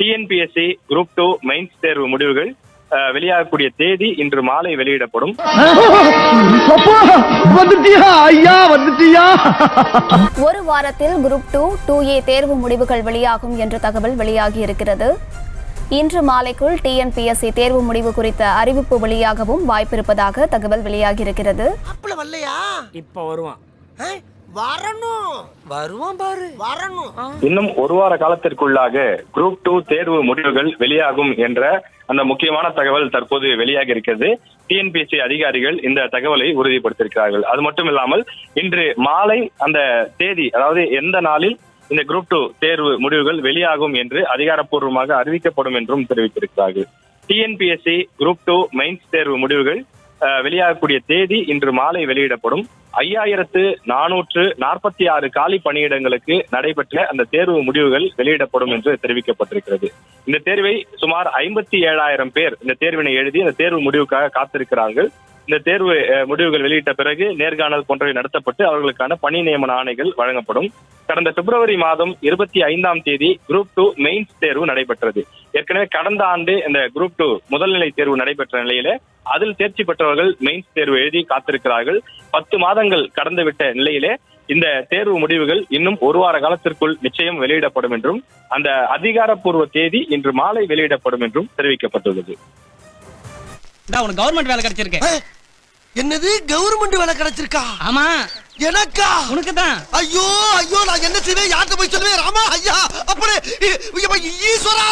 TNPSC group two mains தேர்வு முடிவுகள் வெளியாகக்கூடிய தேதி இன்று மாலை வெளியிடப்படும். வந்துட்டியா? ஐயா வந்துட்டியா? ஒரு வாரத்தில் குரூப் டூ டூ ஏ தேர்வு முடிவுகள் வெளியாகும் என்ற தகவல் வெளியாகி இருக்கிறது. இன்று மாலைக்குள் டிஎன்பிஎஸ்சி தேர்வு முடிவு குறித்த அறிவிப்பு வெளியாகவும் வாய்ப்பிருப்பதாக தகவல் வெளியாகியிருக்கிறது அப்பல வரணும். பாரு. வரணும். இன்னும் ஒரு வார காலத்திற்குள்ளாக குரூப் டூ தேர்வு முடிவுகள் வெளியாகும் என்ற அந்த முக்கியமான தகவல் தற்போது வெளியாகி இருக்கிறது. டிஎன்பிஎஸ்சி அதிகாரிகள் இந்த தகவலை உறுதிப்படுத்தியிருக்கிறார்கள். அது மட்டும் இல்லாமல் இன்று மாலை அந்த தேதி அதாவது எந்த நாளில் இந்த குரூப் டூ தேர்வு முடிவுகள் வெளியாகும் என்று அதிகாரப்பூர்வமாக அறிவிக்கப்படும் என்றும் தெரிவித்திருக்கிறார்கள். டிஎன்பிஎஸ்சி குரூப் டூ மெயின்ஸ் தேர்வு முடிவுகள் வெளியாகக்கூடிய தேதி இன்று மாலை வெளியிடப்படும். ஐயாயிரத்து நானூற்று நாற்பத்தி ஆறு காலி பணியிடங்களுக்கு நடைபெற்ற அந்த தேர்வு முடிவுகள் வெளியிடப்படும் என்று தெரிவிக்கப்பட்டிருக்கிறது. இந்த தேர்வை சுமார் ஐம்பத்தி ஏழாயிரம் பேர் இந்த தேர்வினை எழுதி இந்த தேர்வு முடிவுக்காக காத்திருக்கிறார்கள். இந்த தேர்வு முடிவுகள் வெளியிட்ட பிறகு நேர்காணல் போன்றவை நடத்தப்பட்டு அவர்களுக்கான பணி நியமன ஆணைகள் வழங்கப்படும். கடந்த பிப்ரவரி மாதம் இருபத்தி ஐந்தாம் தேதி குரூப் டூ மெயின்ஸ் தேர்வு நடைபெற்றது. ஏற்கனவே கடந்த ஆண்டு இந்த குரூப் டூ முதல்நிலை தேர்வு நடைபெற்ற நிலையில அதில் தேர்ச்சி பெற்றவர்கள் மெயின்ஸ் தேர்வு எழுதி காத்திருக்கிறார்கள். பத்து மாதங்கள் கடந்துவிட்ட நிலையிலே இந்த தேர்வு முடிவுகள் இன்னும் ஒரு வார காலத்திற்குள் நிச்சயம் வெளியிடப்படும் என்றும் அந்த அதிகாரப்பூர்வ தேதி இன்று மாலை வெளியிடப்படும் என்றும் தெரிவிக்கப்பட்டுள்ளது. உனக்கு கவர்மெண்ட் வேலை கிடைச்சிருக்கு? என்னது கவர்மெண்ட் வேலை கிடைச்சிருக்கா? ஆமா. எனக்கா? உனக்கு தான் ஐயோ ஐயோ நான் என்ன செய்வேன்? யார்கிட்ட போய் சொல்லுவேன்? ராமா ஐயா அப்படி ஈஸ்வரா!